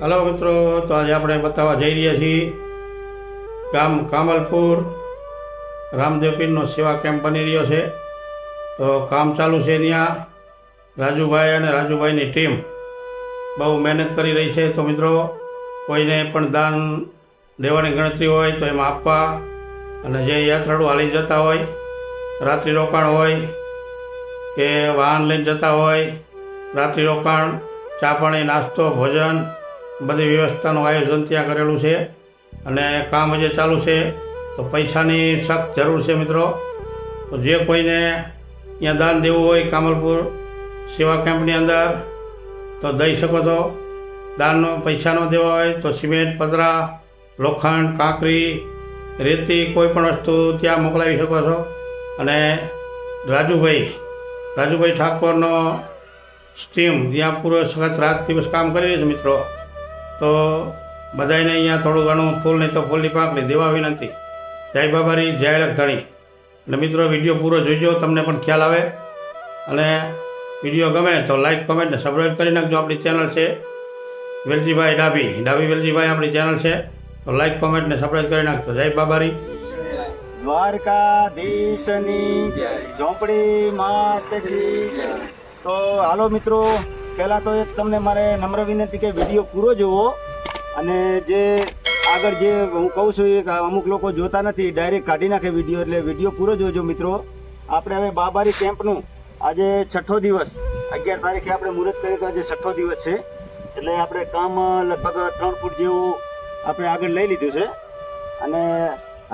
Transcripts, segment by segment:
Hello મિત્રો, તો આજે આપણે બતાવવા જઈ રહ્યા છીએ ગામ કામલપુર. રામદેવ પીરનો સેવા કેમ્પ બની રહ્યો છે. તો કામ ચાલુ છે ત્યાં રાજુભાઈ અને રાજુભાઈની ટીમ બહુ મહેનત કરી રહી છે. તો મિત્રો, કોઈને પણ દાન દેવાની ગણતરી હોય તો એમાં આપવા અને જે યાત્રાળુ હાલી જતા હોય, રાત્રિ રોકાણ હોય કે વાહન લઈને જતા હોય, રાત્રિ રોકાણ, ચા પાણી, નાસ્તો, ભોજન બધી વ્યવસ્થાનું આયોજન ત્યાં કરેલું છે અને કામ જે ચાલુ છે તો પૈસાની સખ્ત જરૂર છે મિત્રો. તો જે કોઈને ત્યાં દાન દેવું હોય કામલપુર સેવા કેમ્પની અંદર, તો દઈ શકો છો. દાનનો પૈસાનો દેવા હોય તો સિમેન્ટ, પતરા, લોખંડ, કાંકરી, રેતી કોઈ પણ વસ્તુ ત્યાં મોકલાવી શકો છો. અને રાજુભાઈ રાજુભાઈ ઠાકોરનો સ્ટીમ, ત્યાં પૂરો સખત રાત દિવસ કામ કરી રહ્યો છે મિત્રો. તો બધાને અહીંયા થોડું ઘણું ફૂલ નહીં તો ફૂલની પાંખડી દેવા વિનંતી. જય બાબારી જય લખધણી. અને મિત્રો વીડિયો પૂરો જોઈજો તમને પણ ખ્યાલ આવે. અને વીડિયો ગમે તો લાઈક કમેન્ટ ને સબસ્ક્રાઈબ કરી નાખજો આપણી ચેનલ છે વેલજીભાઈ ડાભી. ડાભી વેલજીભાઈ આપણી ચેનલ છે. તો લાઈક કોમેન્ટ ને સબસ્ક્રાઈબ કરી નાખજો. જય બાબારી. દ્વારકાધીશની ઝોંપડી માત તો હાલો મિત્રો પહેલાં તો એક તમને મારે નમ્ર વિનંતી કે વીડિયો પૂરો જોવો અને જે આગળ જે હું કહું છું એ અમુક લોકો જોતા નથી ડાયરેક્ટ કાઢી નાખે વીડિયો એટલે વીડિયો પૂરો જોજો મિત્રો. આપણે હવે બાબારી કેમ્પનું આજે છઠ્ઠો દિવસ, અગિયાર તારીખે આપણે મુહૂર્ત કરીએ તો આજે છઠ્ઠો દિવસ છે. એટલે આપણે કામ લગભગ ત્રણ ફૂટ જેવું આપણે આગળ લઈ લીધું છે. અને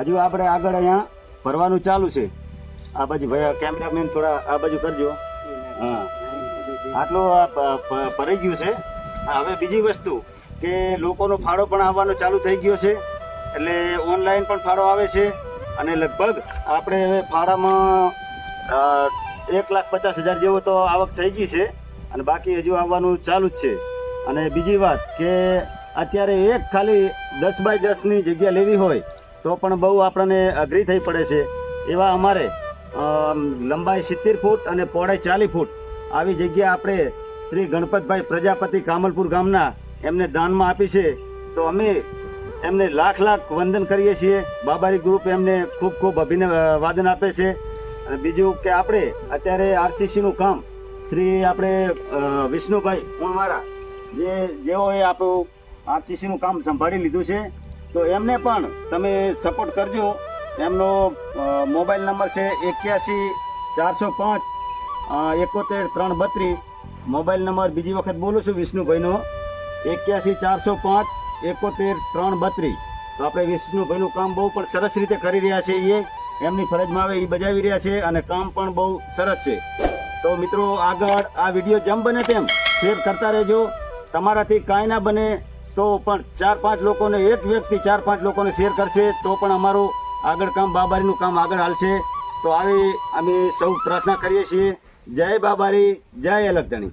હજુ આપણે આગળ અહીંયા ભરવાનું ચાલુ છે. આ બાજુ, ભાઈ કેમેરામેન થોડા આ બાજુ કરજો. હા. આટલું ભરાઈ ગયું છે. હવે બીજી વસ્તુ કે લોકોનો ફાળો પણ આવવાનો ચાલુ થઈ ગયો છે. એટલે ઓનલાઈન પણ ફાળો આવે છે. અને લગભગ આપણે હવે ફાળામાં એક લાખ પચાસ હજાર જેવો તો આવક થઈ ગઈ છે. અને બાકી હજુ આવવાનું ચાલુ જ છે. અને બીજી વાત કે અત્યારે એક ખાલી દસ બાય દસની જગ્યા લેવી હોય તો પણ બહુ આપણને અઘરી થઈ પડે છે. એવા અમારે લંબાઈ સિત્તેર ફૂટ અને પહોળાઈ ચાલીસ ફૂટ આવી જગ્યા આપણે શ્રી ગણપતભાઈ પ્રજાપતિ કામલપુર ગામના એમને દાનમાં આપી છે. તો અમે એમને લાખ લાખ વંદન કરીએ છીએ. બાબારી ગ્રુપ એમને ખૂબ ખૂબ અભિનવાદન આપે છે. અને બીજું કે આપણે અત્યારે આરસીસીનું કામ શ્રી આપણે વિષ્ણુભાઈ કુણવારા જે, જેઓએ આપણું આરસીસીનું કામ સંભાળી લીધું છે. તો એમને પણ તમે સપોર્ટ કરજો. એમનો મોબાઈલ નંબર છે એક્યાસી ચારસો પાંચ એકોતેર ત્રણ બત્રીસ. મોબાઈલ નંબર બીજી વખત બોલું છું વિષ્ણુભાઈનો. એક્યાસી ચારસો પાંચ, એકોતેર ત્રણ બત્રીસ. તો આપણે વિષ્ણુભાઈનું કામ બહુ પણ સરસ રીતે કરી રહ્યા છે એ. એમની ફરજમાં આવે એ બજાવી રહ્યા છે અને કામ પણ બહુ સરસ છે. તો મિત્રો આગળ આ વીડિયો જેમ બને તેમ શેર કરતા રહેજો. તમારાથી કાંઈ ના બને તો પણ ચાર પાંચ લોકોને, એક વ્યક્તિ ચાર પાંચ લોકોને શેર કરશે તો પણ અમારું આગળ કામ, બાબારીનું કામ આગળ હાલશે. તો આવી અમે સૌ પ્રાર્થના કરીએ છીએ. જય બાબારી જય અલગધણી